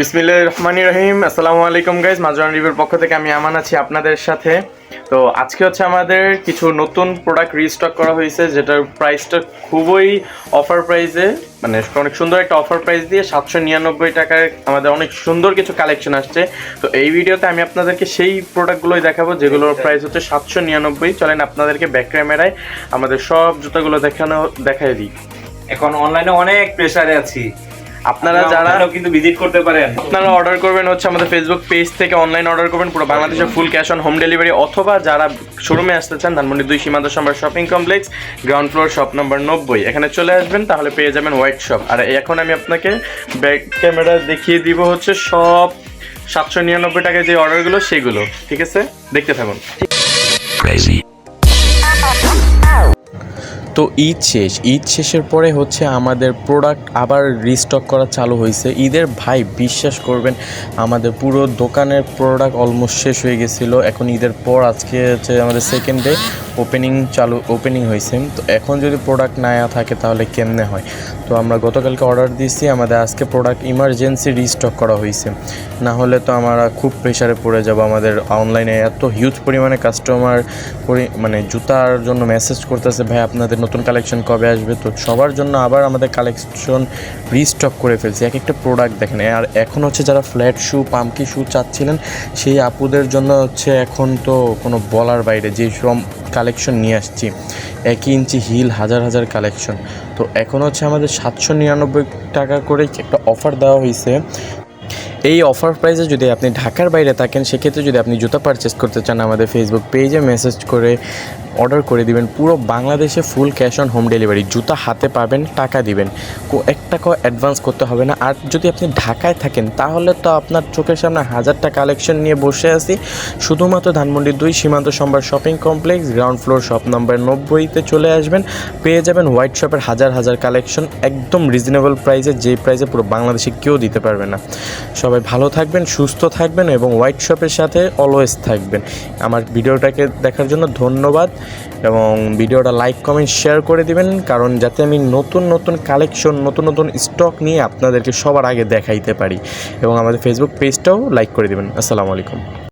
বিসমিল্লাহ রহমানি রহিম। আসসালামু আলাইকুম গাইজ মাজরান রিভিউর পক্ষ থেকে আমি আমান আছি আপনাদের সাথে। তো আজকে হচ্ছে আমাদের কিছু নতুন প্রোডাক্ট রিস্টক করা হয়েছে, যেটার প্রাইসটা খুবই অফার প্রাইসে মানে অনেক সুন্দর একটা অফার প্রাইস দিয়ে সাতশো নিরানব্বই টাকায় আমাদের অনেক সুন্দর কিছু কালেকশন আসছে। তো এই ভিডিওতে আমি আপনাদেরকে সেই প্রোডাক্টগুলোই দেখাবো, যেগুলোর প্রাইস হচ্ছে সাতশো নিরানব্বই। চলেন আপনাদেরকে ব্যাক ক্যামেরায় আমাদের সব জুতাগুলো দেখানো, দেখাই দিই। এখন অনলাইনে অনেক প্রেসারে আছি। আপনারা যারা কিন্তু ভিজিট করতে পারেন। আপনারা অর্ডার করবেন হচ্ছে আমাদের ফেসবুক পেজ থেকে অনলাইন অর্ডার করবেন পুরো বাংলাদেশে full cash on home delivery অথবা যারা শোরুমে আসতে চান ধানমন্ডি দুই Shimanto Shambhar shopping complex ground floor shop number নব্বই। এখানে চলে আসবেন তাহলে পেয়ে যাবেন হোয়াইট শপ আর এখন আমি আপনাকে ব্যাক ক্যামেরা দেখিয়ে দিব হচ্ছে সব সাতশো নিরানব্বই টাকায় যে অর্ডারগুলো সেগুলো। ঠিক আছে? দেখতে থাকুন. তো ঈদ শেষ। ঈদ শেষের পরে হচ্ছে আমাদের প্রোডাক্ট আবার রিস্টক করা চালু হয়েছে। ঈদের ভাই বিশ্বাস করবেন, আমাদের পুরো দোকানের প্রোডাক্ট অলমোস্ট শেষ হয়ে গেছিল। এখন ঈদের পর আজকে হচ্ছে আমাদের সেকেন্ড ডে ওপেনিং চালু ওপেনিং হয়েছে। তো এখন যদি প্রোডাক্ট না থাকে তাহলে কেমনে হয়? তো আমরা গতকালকে অর্ডার দিয়েছি, আমাদের আজকে প্রোডাক্ট ইমার্জেন্সি রিস্টক করা হয়েছে। না হলে তো আমরা খুব প্রেশারে পড়ে যাব আমাদের অনলাইনে এত হিউজ পরিমাণে কাস্টমার মানে জুতার জন্য মেসেজ করতেছে, ভাই, আপনাদের নতুন কালেকশন কবে আসবে, তো সবার জন্য আবার আমাদের কালেকশন রিস্টক করে ফেলছি। এক একটা প্রোডাক্ট দেখেন, আর এখন হচ্ছে যারা ফ্ল্যাট শু পাম্কি শু চাচ্ছিলেন, সেই আপুদের জন্য হচ্ছে এখন তো কোনো বলার বাইরে, যে সব কালেকশন নিয়ে আসছি। এক ইঞ্চি হিল, হাজার হাজার কালেকশন তো এখন হচ্ছে আমাদের সাতশো নিরানব্বই টাকা করে একটা অফার দেওয়া হয়েছে এই অফার প্রাইসে যদি আপনি ঢাকার বাইরে থাকেন, সেক্ষেত্রে যদি আপনি জুতা পারচেস করতে চান, আমাদের ফেসবুক পেজে মেসেজ করে অর্ডার করে দিবেন। পুরো বাংলাদেশে full cash on home delivery জুতা হাতে পাবেন, টাকা দিবেন। এক টাকাও অ্যাডভান্স করতে হবে না। আর যদি আপনি ঢাকায় থাকেন, তাহলে তো আপনার চোখের সামনে হাজারটা কালেকশন নিয়ে বসে আছি। শুধুমাত্র ধানমন্ডি দুই Shimanto Shambhar shopping complex ground floor shop number নব্বইতে চলে আসবেন। পেয়ে যাবেন হোয়াইট শপের হাজার হাজার কালেকশন একদম রিজনেবল প্রাইসে যে প্রাইসে পুরো বাংলাদেশে কেউ দিতে পারবে না। সবাই ভালো থাকবেন, সুস্থ থাকবেন এবং হোয়াইট শপের সাথে অলওয়েজ থাকবেন। আমার ভিডিওটাকে দেখার জন্য ধন্যবাদ এবং ভিডিওটা লাইক, কমেন্ট শেয়ার করে দিবেন কারণ যাতে আমি নতুন নতুন কালেকশন নতুন নতুন স্টক নিয়ে আপনাদেরকে সবার আগে দেখাইতে পারি। এবং আমাদের ফেসবুক পেজটাও লাইক করে দেবেন। আসসালামু আলাইকুম।